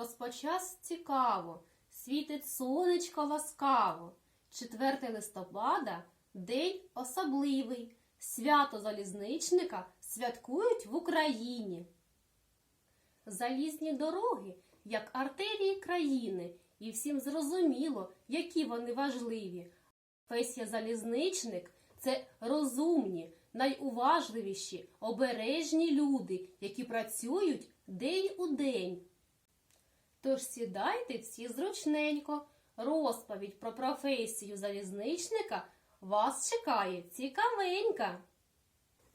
розпочався цікаво, світить сонечко ласкаво. 4 листопада день особливий. Свято залізничника святкують в Україні. Залізні дороги, як артерії країни, і всім зрозуміло, які вони важливі. Фесія залізничник це розумні, найуважливіші, обережні люди, які працюють день у день. Тож сідайте всі зручненько. Розповідь про професію залізничника вас чекає цікавенька.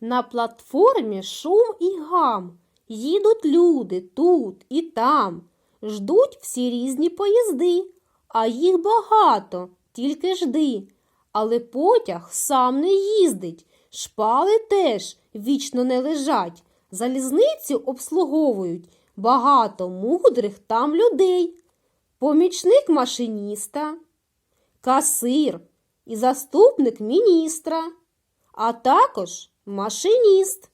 На платформі шум і гам. Їдуть люди тут і там. Ждуть всі різні поїзди, а їх багато, тільки жди. Але потяг сам не їздить, шпали теж вічно не лежать. Залізницю обслуговують багато мудрих там людей. Помічник машиніста, касир і заступник міністра, а також машиніст,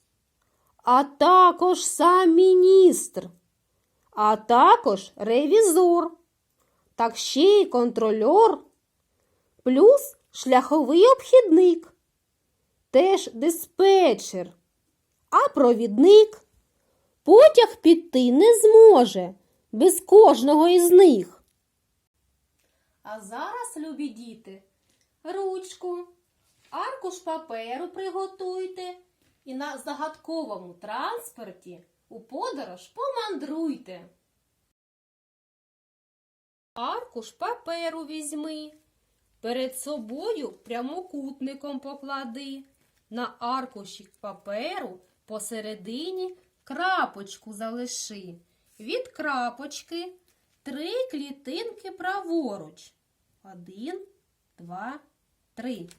а також сам міністр, а також ревізор, так ще й контрольор, плюс шляховий обхідник, теж диспетчер, а провідник. Потяг піти не зможе без кожного із них. А зараз, любі діти, ручку, аркуш паперу приготуйте і на загадковому транспорті у подорож помандруйте. Аркуш паперу візьми, перед собою прямокутником поклади. На аркуші паперу посередині крапочку залиши. Від крапочки три клітинки праворуч. Один, два, три.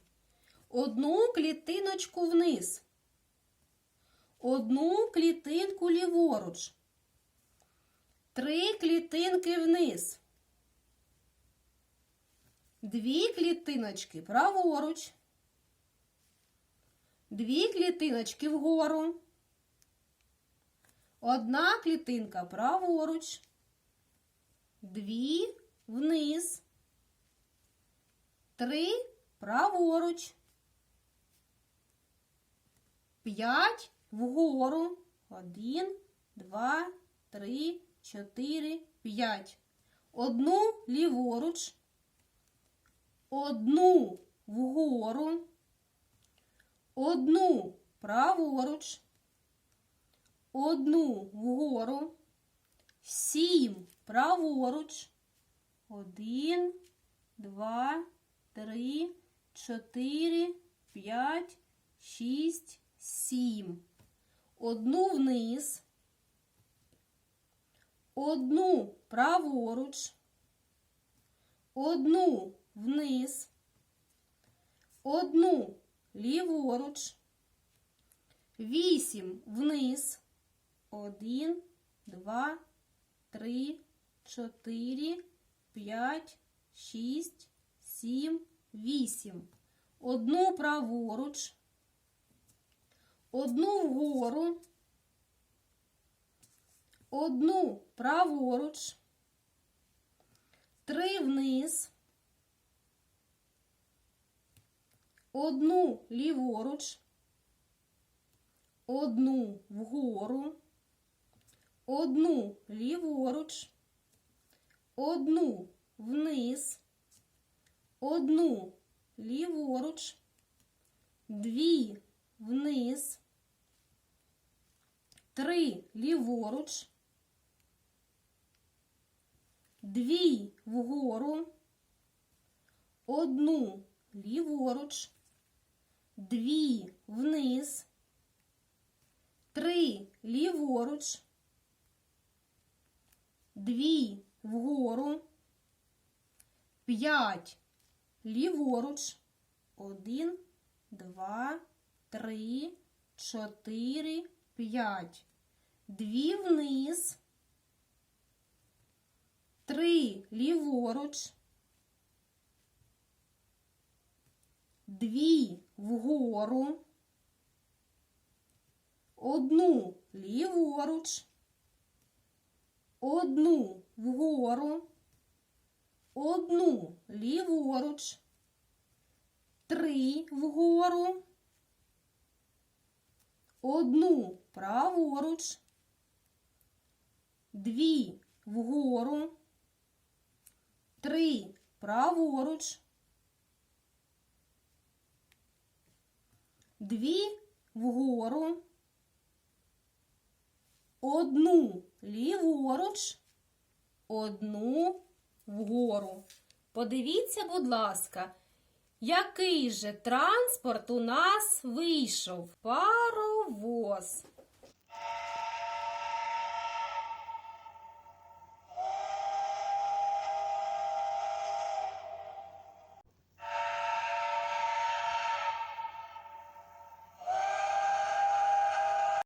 Одну клітиночку вниз. Одну клітинку ліворуч. Три клітинки вниз. Дві клітиночки праворуч. Дві клітиночки вгору. Одна клітинка праворуч. Дві вниз. Три праворуч. П'ять вгору. Один, два, три, чотири, п'ять. Одну ліворуч. Одну вгору. Одну праворуч. Одну вгору. Сім праворуч. Один, два, три, чотири, п'ять, шість, сім. Одну вниз. Одну праворуч. Одну вниз. Одну ліворуч. Вісім вниз. Один, два, три, чотири, п'ять, шість, сім, вісім. Одну праворуч. Одну вгору. Одну праворуч. Три вниз. Одну ліворуч. Одну вгору. Одну ліворуч. Одну вниз. Одну ліворуч. Дві вниз. Три ліворуч. Дві вгору. Одну ліворуч. Дві вниз. Три ліворуч. Дві вгору. П'ять ліворуч. Один, два, три, чотири, п'ять. Дві вниз. Три ліворуч. Дві вгору. Одну ліворуч. Одну вгору, одну ліворуч, три вгору, одну праворуч, дві вгору, три праворуч, дві вгору, одну ліворуч, одну вгору. Подивіться, будь ласка, який же транспорт у нас вийшов? Паровоз.